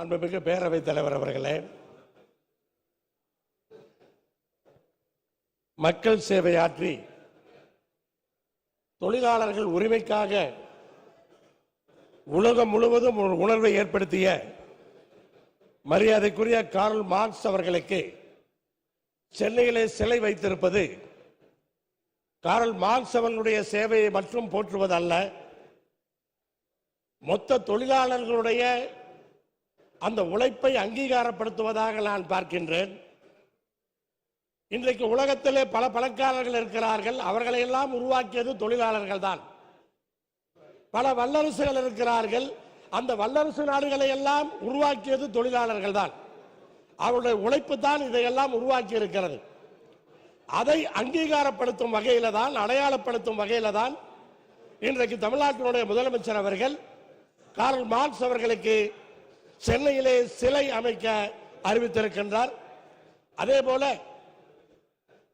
அன்புமிகு பேரவைத் தலைவர் அவர்களே மக்கள் சேவையாற்றி தொழிலாளர்கள் உரிமைக்காக உலகம் முழுவதும் ஒரு உணர்வை ஏற்படுத்திய மரியாதைக்குரிய கார்ல் மார்க்ஸ் அவர்களுக்கு சென்னையிலே சிலை வைத்திருப்பது கார்ல் மார்க்ஸ் அவர்களுடைய சேவையை மட்டும் போற்றுவதல்ல மொத்த தொழிலாளர்களுடைய அந்த உழைப்பை அங்கீகாரப்படுத்துவதாக நான் பார்க்கின்றேன். இன்றைக்கு உலகத்திலே பல பணக்காரர்கள் இருக்கிறார்கள். அவர்களை எல்லாம் உருவாக்கியது தொழிலாளர்கள் தான் பல வல்லரசுகள் இருக்கிறார்கள். அந்த வல்லரசு நாடுகளை எல்லாம் உருவாக்கியது தொழிலாளர்கள் தான் அவருடைய உழைப்பு தான் இதையெல்லாம் உருவாக்கி இருக்கிறது அதை அங்கீகாரப்படுத்தும் வகையில தான் அடையாளப்படுத்தும் வகையில தான் இன்றைக்கு தமிழ்நாட்டினுடைய முதலமைச்சர் அவர்கள் கார்ல் மார்க்ஸ் அவர்களுக்கு சென்னையிலே சிலை அமைக்க அறிவித்திருக்கின்றார். அதே போல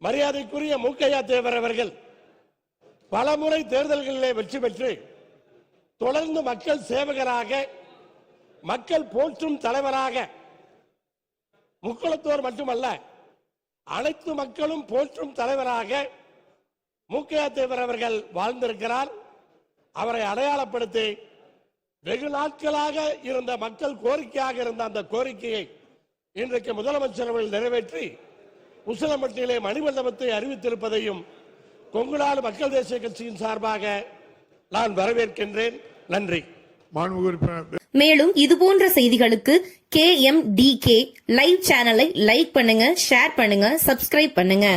மரியாதைக்குரிய மூக்கையா தேவர் அவர்கள் பலமுறை தேர்தல்களிலே வெற்றி பெற்று தொடர்ந்து மக்கள் சேவகராக மக்கள் போற்றும் தலைவராக முக்குளத்தோர் மட்டுமல்ல அனைத்து மக்களும் போற்றும் தலைவராக மூக்கையா தேவர் அவர்கள் வாழ்ந்திருக்கிறார். அவரை அடையாளப்படுத்தி வெகு நாட்களாக இருந்த மக்கள் கோரிக்கையாக இருந்த அந்த கோரிக்கையை இன்றைக்கு முதலமைச்சர் அவர்கள் நிறைவேற்றி உசிலம்பட்டியிலே மணிமண்டபத்தை அறிவித்திருப்பதையும் கொங்குநாடு மக்கள் தேசிய கட்சியின் சார்பாக நான் வரவேற்கின்றேன். நன்றி. மேலும் இதுபோன்ற செய்திகளுக்கு K M D K live சேனலை லைக் பண்ணுங்க ஷேர் பண்ணுங்க சப்ஸ்கிரைப் பண்ணுங்க.